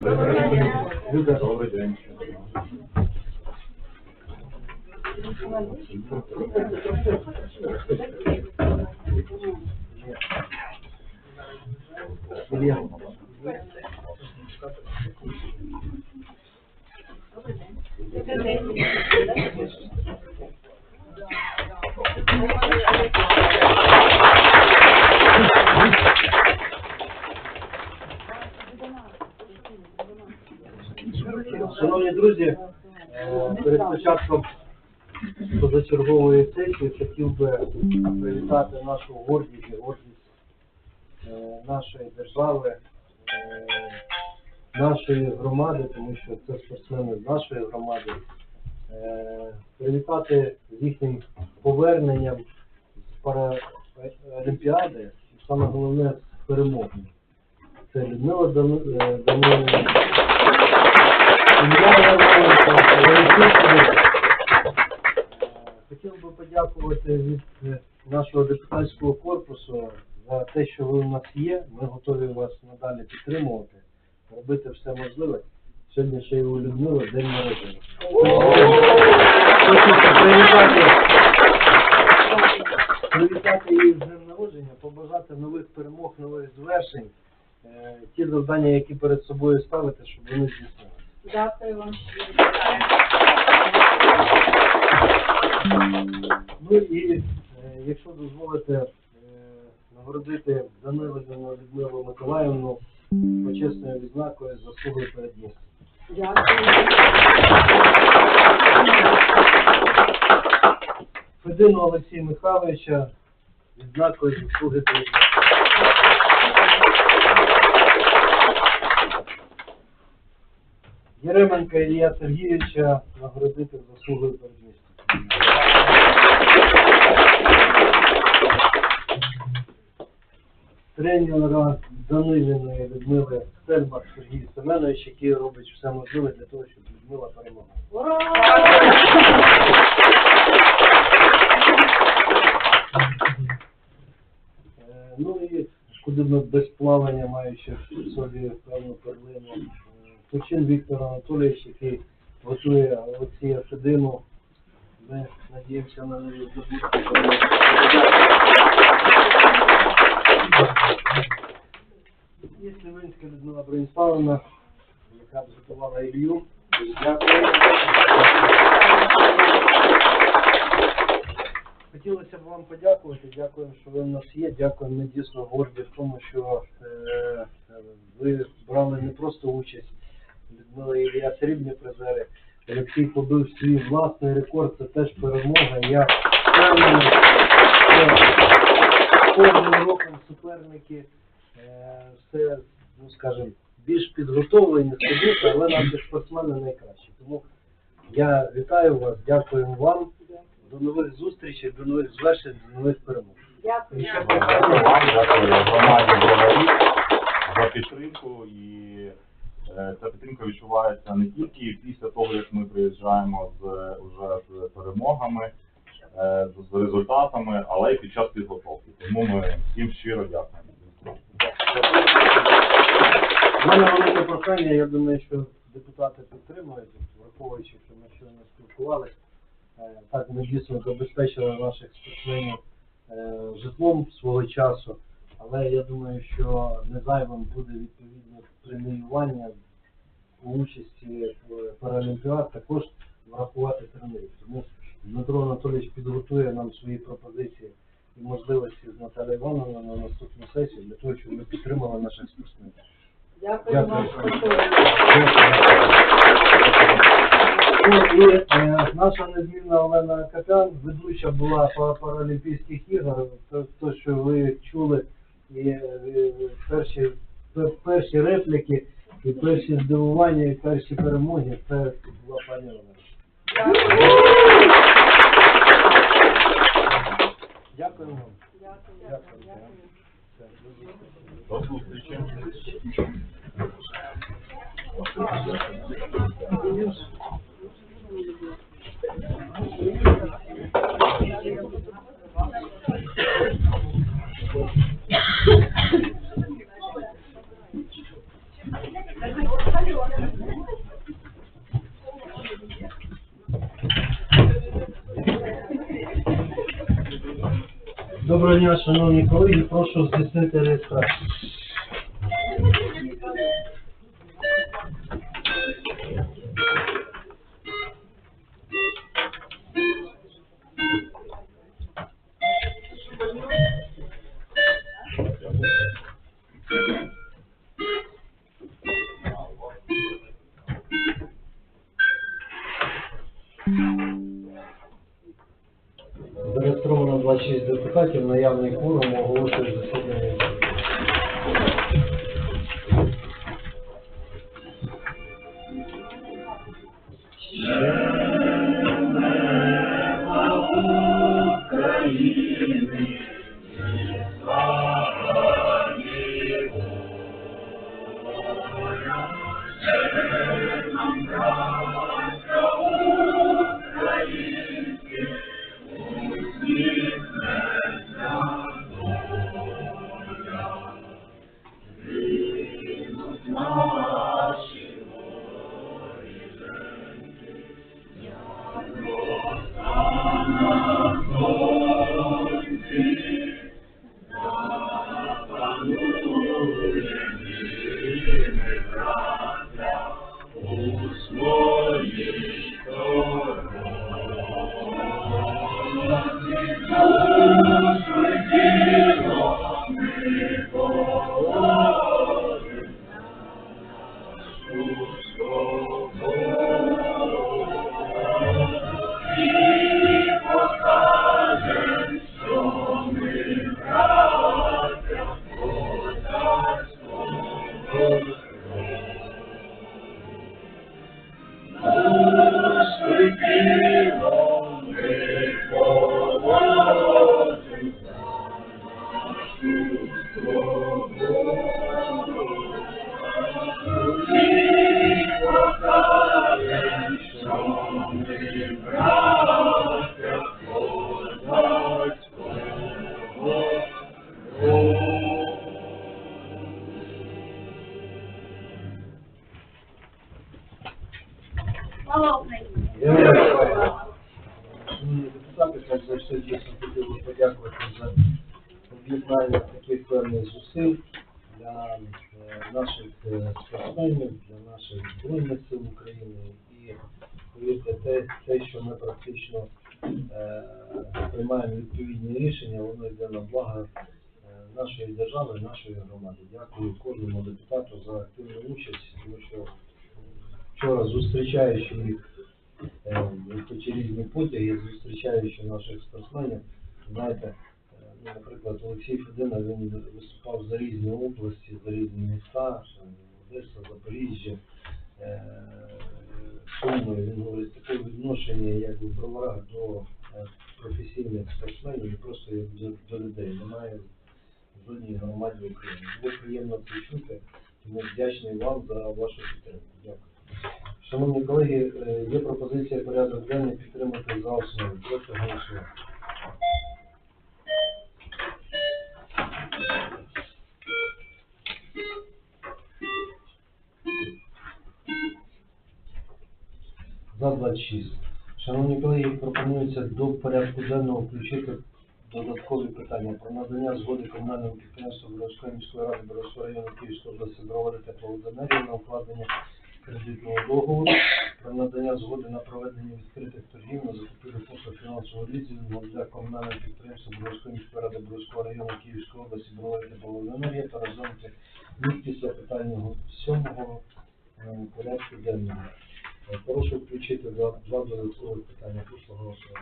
Добрий день. Ілля. Шановні друзі, е, перед початком позачергової сесії хотів би привітати нашу гордість і гордість е, нашої держави, е, нашої громади, тому що це спортсмени з нашої громади. Привітати з їхнім поверненням з Параолімпіади, і саме головне з перемогою. Це Людмила Дан- Данилівна. Хотів би подякувати від е, нашого депутатського корпусу за те, що ви у нас є. Ми готові вас надалі підтримувати, робити все можливе. Сьогодні ще й у Людмили день народження. Привітати, її з днем народження, побажати нових перемог, нових звершень. Е, Ті завдання, які перед собою ставите, щоб вони здійснилися. Дякую вам. Ну і е, якщо дозволите е, нагородити Даниловну Людмилу Миколаївну почесною відзнакою заслуги перед містом. Дякую. Федину Олексія Михайловича відзнакою заслуги перед містом. Єременка Ілля Сергійовича нагородити заслугою перед містом. тренера Даниліної Людмили Стельмах Сергій Семенович, який робить все можливе для того, щоб Людмила перемогла. Ура! Е, Ну і куди без плавання, маючи в собі певну перлину. Тучин Віктор Анатолійович, який готує Олексія Федину. Ми надіємося на нові здобутки. Є Сливинська Людмила Брониславовна, яка зготувала Ілью. Дякую. Хотілося б вам подякувати. Дякуємо, що ви в нас є. Дякуємо. Ми дійсно горді в тому, що е, ви брали не просто участь. Людмила і Ілля срібні призери. Олексій побив свій власний рекорд. Це теж перемога. Я впевнений, що кожним роком суперники е, все, ну скажімо, більш підготовлені, сидіти, але наші спортсмени найкращі. Тому я вітаю вас, дякую вам. До нових зустрічей, до нових звершень, до нових перемог. Дякую. Дякую вам, дякую громаді за підтримку і е, ця підтримка відчувається не тільки після того, як ми приїжджаємо з уже з перемогами, е, з результатами, але й під час підготовки. Тому ми всім щиро дякуємо. У мене велике прохання, я думаю, що депутати підтримують, враховуючи, що ми щойно спілкувалися. Е, Так, ми дійсно забезпечили наших спортсменів е, житлом свого часу, але я думаю, що не зайвим буде відповідне преміювання у участі в Паралімпіад також врахувати тренерів. Тому Дмитро Анатолійович підготує нам свої пропозиції і можливості з Наталією Івановною на наступну сесію для того, щоб ми підтримали наших спортсменів. Дякую Дякую. Ну, і е, наша незмінна Олена Капян, ведуча була по Паралімпійських ігор. То, то, що ви чули, і е, перші, перші репліки, і перші здивування, і перші перемоги, це була пані Олена. Дякую вам. Дякую. Доброго дня, шановні колеги, прошу здійснити реєстрацію. Зареєстровано 26 депутатів, наявний кворум оголошує засідання. Наших е, спортсменів, для наших Збройних сил України. І повірте, те, те, що ми практично е, приймаємо відповідні рішення, воно йде на благо е, нашої держави, нашої громади. Дякую кожному депутату за активну участь, тому що вчора зустрічаючи їх е, різні потяги, зустрічаючи наших спортсменів, знаєте, наприклад, Олексій Федина, він виступав за різні області, за різні міста, Одеса, Запоріжжя, е, Суми, він говорить, таке відношення, як у броварах до е, професійних спортсменів і просто як до, до людей. Немає жодній громаді України. Було приємно це чути, тому вдячний вам за вашу підтримку. Дякую. Шановні колеги, е, є пропозиція порядок денний підтримати за основу. Прошу голосувати. За 26. Шановні колеги, пропонується до порядку денного включити додаткові питання про надання згоди комунальному підприємству Боровської міської ради Боровського району Київської області Бровари тепловоденергії на укладення кредитного договору про надання згоди на проведення відкритих торгів на закупівлю послуг фінансового лізингу для комунального підприємства Боровської міської ради Боровського району Київської області Бровари тепловоденергії та розглянути їх після питання сьомого е, порядку денного. Е, Прошу включити два, два додаткових питання. Прошу голосувати.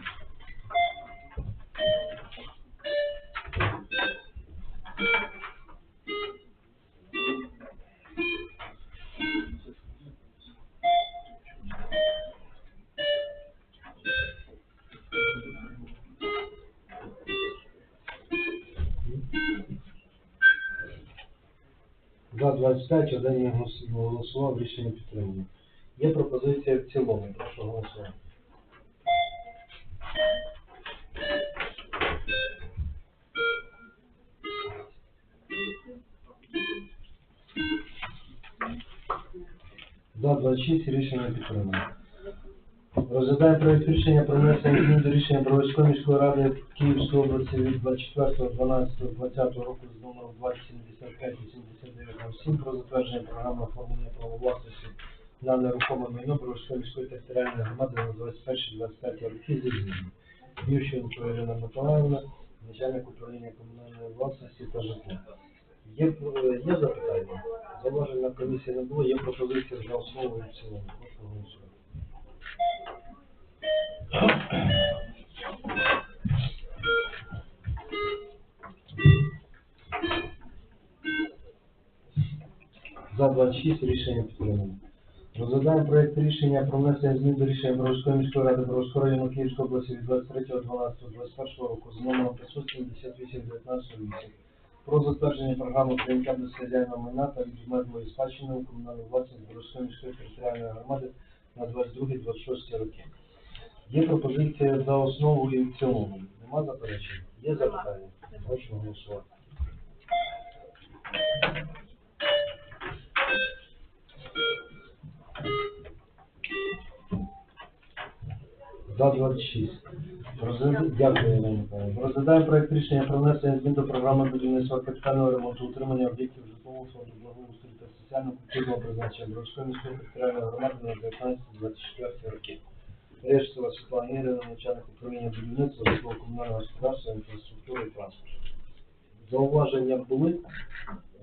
За 25, один не голосував, рішення підтримано. Є пропозиція в цілому, прошу голосувати. За 26 рішення підтримано. Розглядаємо проєкт рішення про внесення змін до рішення Броварської міської ради Київської області від 24.12.20 року з номером 2075-8907 про затвердження програми оформлення права власності на нерухоме майно Броварської міської територіальної громади на 21-25 роки зі змінами. Ющенко Ірина Миколаївна, начальник управління комунальної власності та житла. Є, е, є запитання? Зауважень на комісії не було, є пропозиція за основу і в цілому. За 26 рішення підтримано. Розглядаємо проєкт рішення про внесення змін до рішення Бровської міської ради Бровського району Київської області від 23.12.21 року з номером 578-1908 про затвердження програми прийняття до хазяїна майна та відмерлої спадщини у комунальну власність Бровської міської територіальної громади на 22-26 роки. Є пропозиція за основу і в цілому. Нема заперечень? Є запитання? Прошу голосувати. За 26. Розгляд- Дякую, Ірина. Розглядаємо проект рішення про внесення змін до програми будівництва капітального ремонту утримання об'єктів благоустрою та соціально-культурного призначення Бровської міської територіальної громади на 19-24 роки. Решта Світлана Ігорівна, начальник управління будівництва житлово-комунального господарства, інфраструктури і транспорту. Зауваження були? Ні,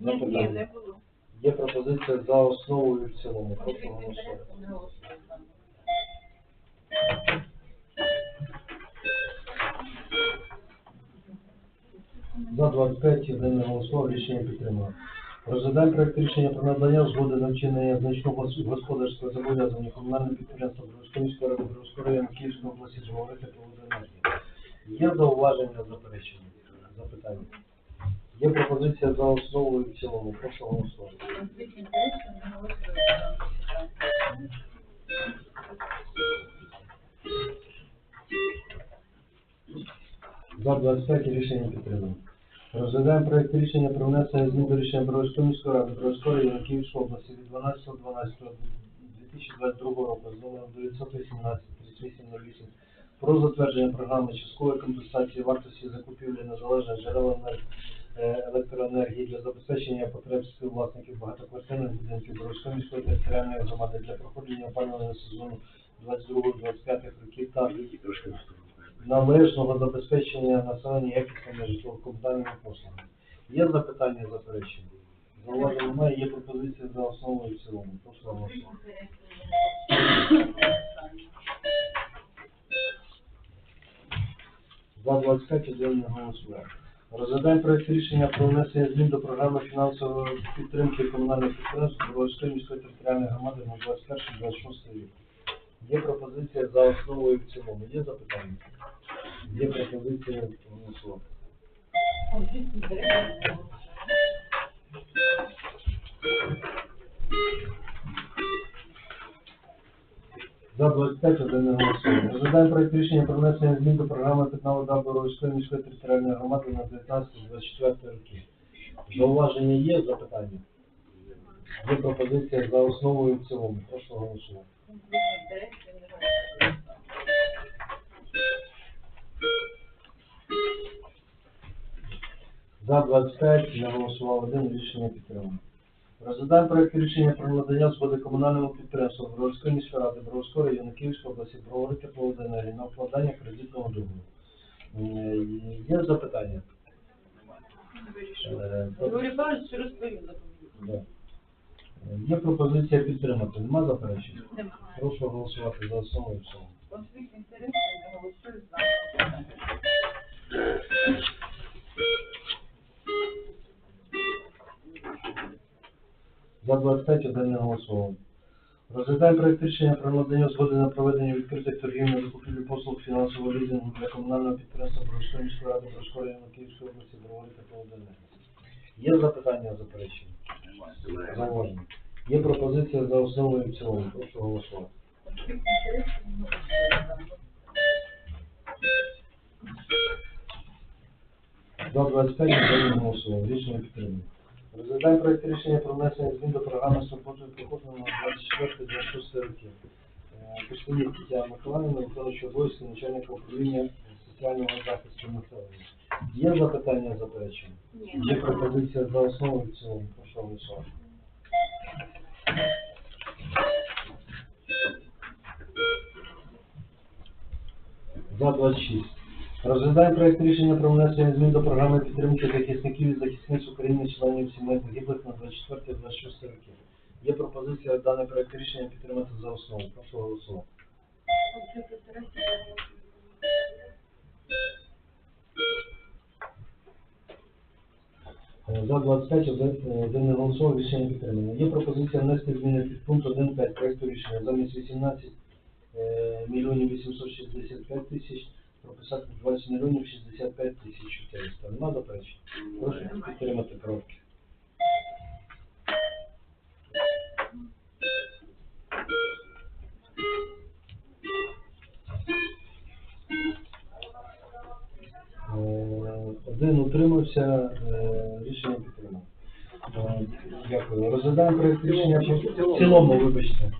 Запитання? не було. Є пропозиція за основу і в цілому. Прошу голосувати. За 25 один не голосував, рішення підтримано. Розглядаємо проект рішення про надання згоди на вчинення значного гос- господарського зобов'язання комунального підприємства Бровської міської ради району Київської області зговорити про водоенергію. Є зауваження, заперечення, запитання? Є пропозиція за основу і в цілому. Прошу голосувати. За 25 рішення підтримано. Розглядаємо проект рішення про внесення змін до рішення Бровської міської ради Бровської району Київської області від 12.12.2022 року з номером 918 3808 про затвердження програми часткової компенсації вартості закупівлі незалежних джерел е, електроенергії для забезпечення потреб співвласників багатоквартирних будинків Бровської міської територіальної громади для проходження опалювального сезону 22-25 років та належного забезпечення населення якісними житлово-комунальними послугами. Є запитання заперечення? Зауважень немає, є пропозиція за основу і в цілому. Прошу голосувати. За 25 один не голосує. Розглядаємо проект рішення про внесення змін до програми фінансової підтримки комунальних підприємств Броварської міської територіальної громади на 21-26 рік. Є пропозиція за основу і в цілому. Є запитання? Є пропозиція голосувати. За 25 один не голосує. Про внесення змін до програми «Питна вода Боровської міської територіальної громади на 19-24 роки. Зауваження є, запитання? Є пропозиція за основу і в цілому. Прошу голосувати. За 25 не голосував один, рішення підтримано. Розглядаємо проект рішення про надання згоди комунальному підприємству Броварської міської ради Броварської району Київської області Бровари тепловоденергії на вкладання кредитного договору. Є запитання? Е, Григорій Павлович розповів за Е, Є пропозиція підтримати. Нема заперечень? Немає. Прошу голосувати за основу і в цілому. Конфлікт інтересів не голосує за. За 25 один не голосував. Розглядаємо проект рішення про надання згоди на проведення відкритих торгів на закупівлю послуг фінансового лізингу для комунального підприємства Бровської міської ради Бровської району Київської області Бровари та Поводенергії. Є запитання заперечення? Зауваження. Є пропозиція за основу і в цілому. Прошу голосувати. Конфлікт інтересів не голосує за. За 25 один не голосував. Рішення підтримано. Розглядаємо проект рішення про внесення змін до програми з роботою на 24-26 роки. Е, Представник Тетяна Миколаївна, виконуючий обов'язки начальника управління соціального захисту населення. Є запитання, заперечення? Ні. Є пропозиція за основу і в цілому. Прошу голосувати. За 26. Розглядаємо проект рішення про внесення змін до програми підтримки захисників і захисниць України, членів сімей загиблих на 24-26 роки. Є пропозиція даний проект рішення підтримати за основу. Прошу голосувати. За 25 один не голосував, рішення підтримано. Є пропозиція внести зміни під пункт 1.5 проекту рішення замість 18 е, мільйонів 865 тисяч прописати 20 мільйонів 65 тисяч 400. Нема заперечень? Прошу підтримати кроки. Е, Один утримався, е, рішення підтримано. Е, Дякую. Розглядаємо проект рішення по- в цілому, вибачте.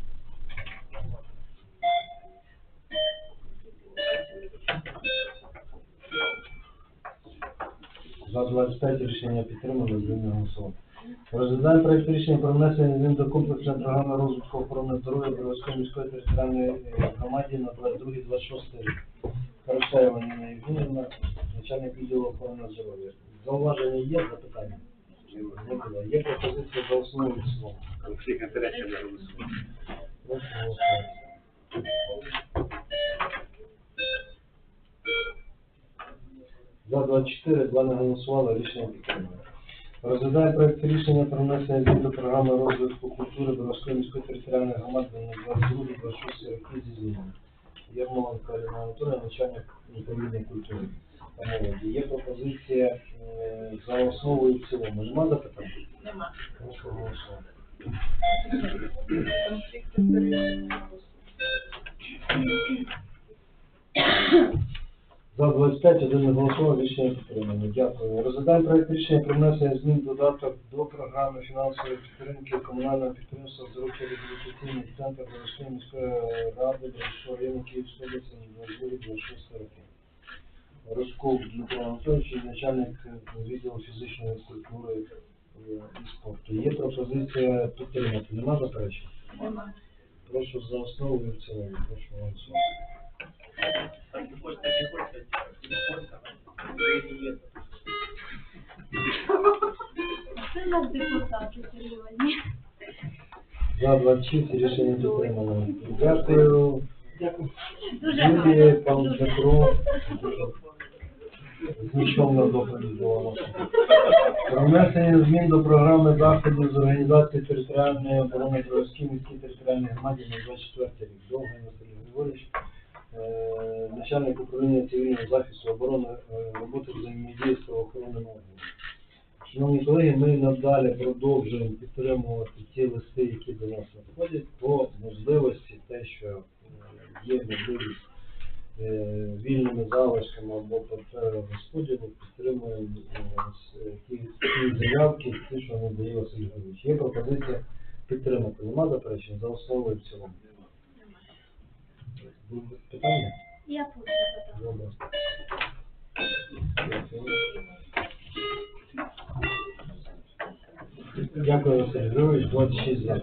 25 рішення підтримано, з ним не голосував. Розглядаємо проект рішення про внесення змін до комплексної програми розвитку охорони здоров'я Бровської міської територіальної громаді на 22-26 рік. Карашаєва Ніна Євгенівна, начальник відділу охорони здоров'я. Зауваження є, запитання? Не було. Є пропозиція за основу і в цілому. Інтересів не. Прошу голосувати. За 24, два не голосували, рішення підтримано. Розглядає проект рішення про внесення змін до програми розвитку культури Боровської міської територіальної громади на 22-26 роки зі змінами. Ярмоленко Аліна Анатолійовна, начальник управління культури та молоді. Є пропозиція е, за основу і в цілому. Нема запитань? Нема. Прошу голосувати. Конфлікт інтересів не голосує. За 25, один голосував, рішення підтримано. Дякую. Розглядаємо проект рішення про внесення змін додаток до програми фінансової підтримки комунального підприємства «Здоров'я реабілітаційний центр Борської міської ради Борського району Київської області на 22-26 роки. Рожков Дмитро Анатолійович, начальник відділу фізичної культури і спорту. Є пропозиція підтримати. Нема заперечень? Нема. Прошу за основу і в цілому. Прошу голосувати. Це сьогодні. За 26 рішення підтримано. Дякую. Дуже Юлії гарно. Павлюку. Зміщовна доповідь була. Про внесення змін до програми заходів з організації територіальної оборони Бровській міській територіальній громаді на 24 рік. Довгий Василь Григорьович, начальник управління цивільного захисту оборони е, роботи взаємодії з правоохоронними. Шановні колеги, ми надалі продовжуємо підтримувати ті листи, які до нас надходять, по можливості те, що е, є можливість е, вільними залишками або розподілу, підтримуємо е, ті заявки, ті, що надає Василь Григорович. Є пропозиція підтримати. Нема заперечень за основу і в цілому. Питання? Я тут. Дякую. Василь Григорович. 26 за.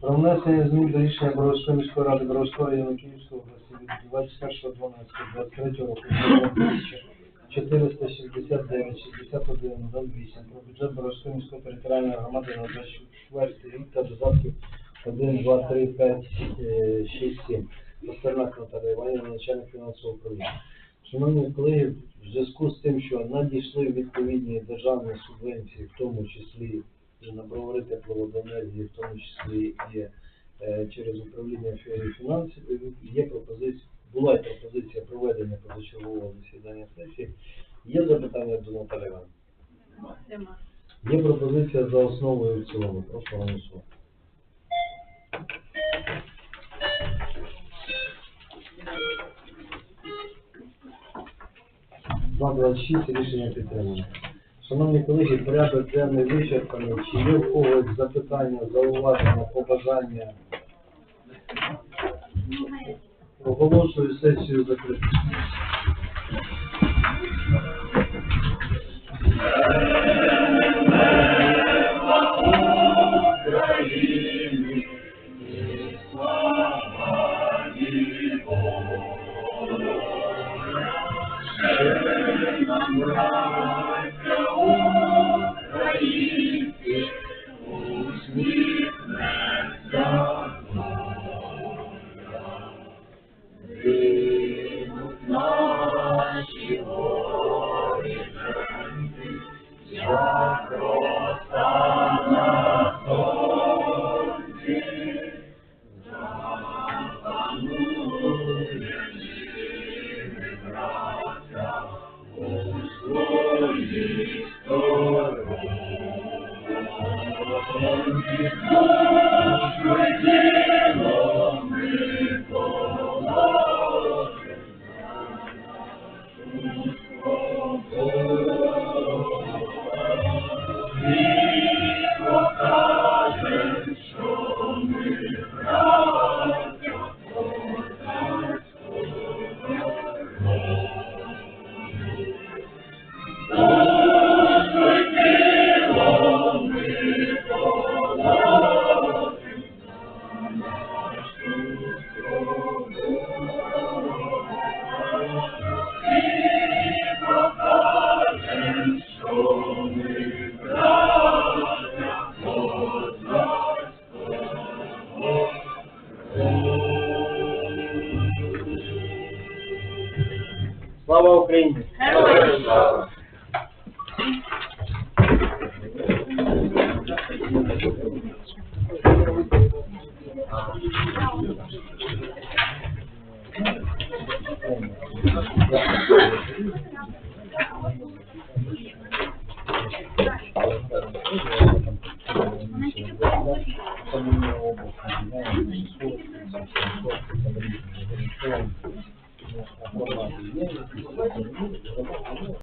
Про внесення змін до рішення Боровської міської ради Боровського району Київської області від 21.12.23 року номер 469 61 08 про бюджет Боровської міської територіальної громади на 24 рік та додатків 1, 2, 3, 5, 6, 7. Пастернак Наталія Іванівна, начальник фінансового управління. Шановні колеги, в зв'язку з тим, що надійшли відповідні державні субвенції, в тому числі і на бровари тепловоденергії, в тому числі і е, через управління фі- фінансів, є пропозиція, була й пропозиція проведення позачергового засідання сесії. Є запитання до Наталії Іванівни? Нема. Є пропозиція за основу і в цілому. Прошу голосувати. За 26 рішення підтримано. Шановні колеги, порядок денний вичерпаний. Чи є в когось запитання, зауваження, побажання? Оголошую сесію закритою. Thank you. Lord. treinta